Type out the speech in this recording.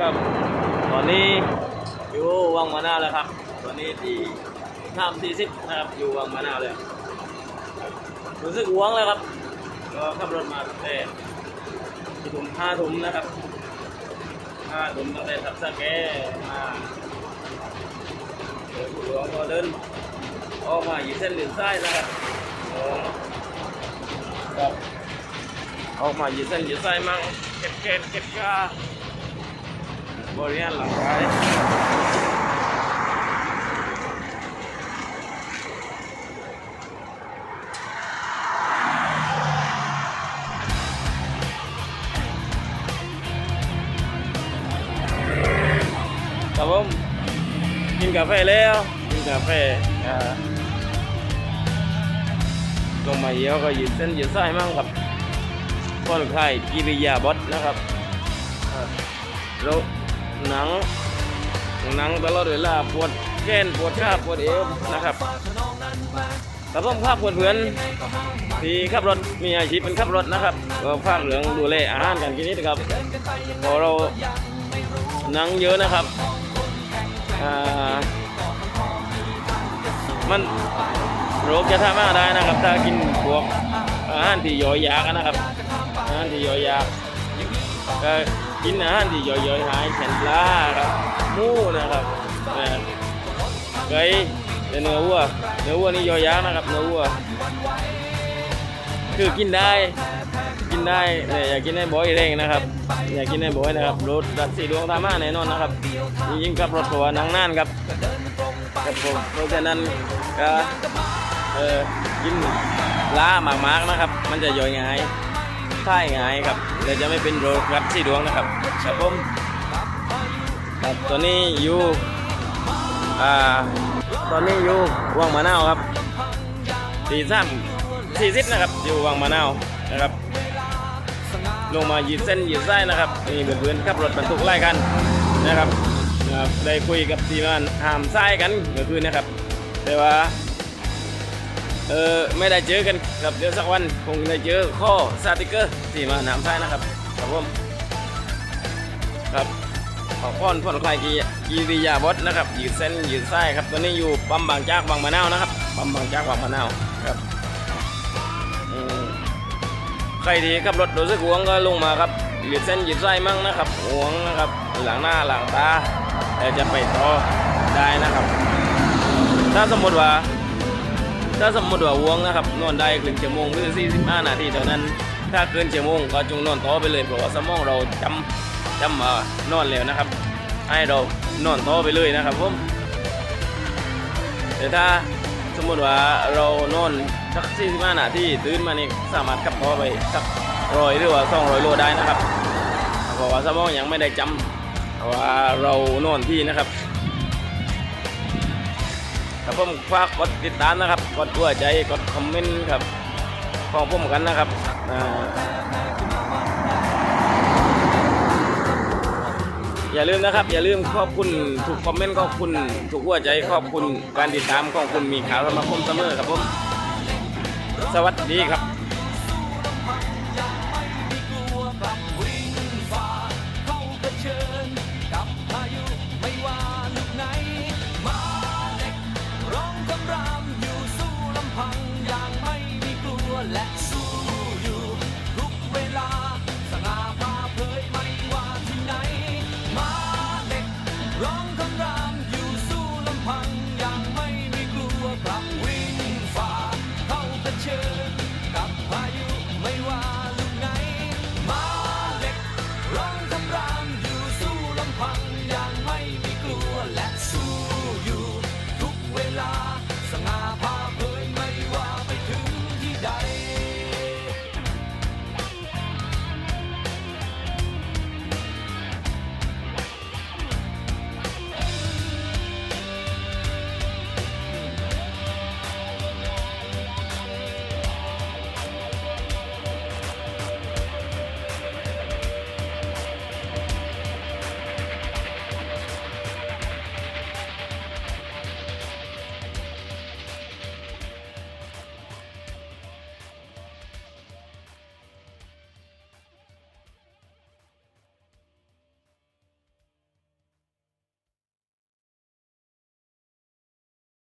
ครับ ตอนนี้อยู่วังมะนาวแล้วครับ ตอนนี้ที่ทำที่สิบนะครับ อยู่วังมะนาวเลยรู้สึกหวงแล้วครับ ก็ขับรถมาตั้งแต่ที่ถุมห้าถุมนะครับห้าถุมตั้งแต่ทับสะแกมาเดินหลวงก็เดินออกมาอยู่เส้นเหลืองซ้นะครับออครับออกมาอยู่เส้นเหลืองซ้มั่งเก็บเก็บเก็บกา บริเวณหลังซ้ายครับผมกินกาแฟแล้วกินกาแฟอ่าลงมาเยอะก็ยืดเส้นยืดสายมั่งครับคนไข้กิริยาบดนะครับอ่าแล้ว หนัง หนังตลอดเวลาปวดแก้นปวดขาปวดเอวนะครับแต่ผมภาพเพื่อนๆที่ขับรถมีอาชีพเป็นขับรถนะครับก็ภาคเหลืองดูแลอาหารกันกินนิดนะครับพอเราหนังเยอะนะครับอ่ามันโรคจะทำมาได้นะครับ ถ้ากินพวกอาหารที่ย่อยยากนะครับอาหารที่ย่อยยาก กินอาหารที่ย่อยๆหายเช่นปลาครับมูนะครับนะไก่แต่เนื้อวัวเนื้อวัวนี่ย่อยยากนะครับเนื้อวัวคือกินได้กินได้แต่ยอยากกินให้บ่อยเร่งนะครับ อยากกินให้บ่อยนะครับรถรัดสีดวงตามมาแน่นอนนะครับยิ่งกับรถตัวหนังน่านครับครับผมเพราะฉะนั้นก็เออกินปลามากๆนะครับ มันจะย่อยง่าย ท่ายง่ายครับเดี๋ยวจะไม่เป็นโรครัดสีดวงนะครับครับผมครับตอนนี้อยู่อ่าตอนนี้อยู่วังมะนาวครับสี่สามสี่สิบนะครับอยู่วังมะนาวนะครับลงมาหยืดเส้นหยืดไส้นะครับนี่เพื่อนๆขับรถบรรทุกไล่กันนะครับนะครับได้คุยกับทีมงานหามไส้กันเมื่อคืนนะครับแต่ว่า เออไม่ได้เจอกันครับเดี๋ยวสักวันคงได้เจอข้อสติกเกอร์ที่มาหนามไส้นะครับครับผมครับขอพ่อนพ่อนคลายกีกีริยาบดนะครับยืดเส้นยืดไส้ครับตอนนี้อยู่ปั๊มบางจากบางมะนาวนะครับปั๊มบางจากบางมะนาวครับใครที่ขับรถรู้สึกห่วงก็ลงมาครับหยืดเส้นหยืดไส้มั่งนะครับห่วงนะครับหลังหน้าหลังตาแต่จะไปต่อได้นะครับ ถ้าสมมติว่า ถ้าสมมติว่าวงนะครับนอนได้ครึ่งชั่วโมงหรือ45นาทีเท่านั้น ถ้าเกินชั่วโมงก็จงนอนต่อไปเลยเพราะว่าสมองเราจำจำมานอนแล้วนะครับ ให้เรานอนต่อไปเลยนะครับผมแต่ถ้าสมมติว่าเรานอนสัก45นาทีตื่นมานี่สามารถขับต่อไปสักร้อยหรือว่า200โลได้นะครับเพราะว่าสมองยังไม่ได้จำว่าเรานอนที่นะครับ ครับผมฝากกดติดตามนะครับ กดหัวใจ กดคอมเมนต์ครับ ของผมกันนะครับอย่าลืมนะครับ อย่าลืมขอบคุณถูกคอมเมนต์ขอบคุณถูกหัวใจขอบคุณการติดตามของคุณมีข่าวสมาคมเสมอครับผมสวัสดีครับ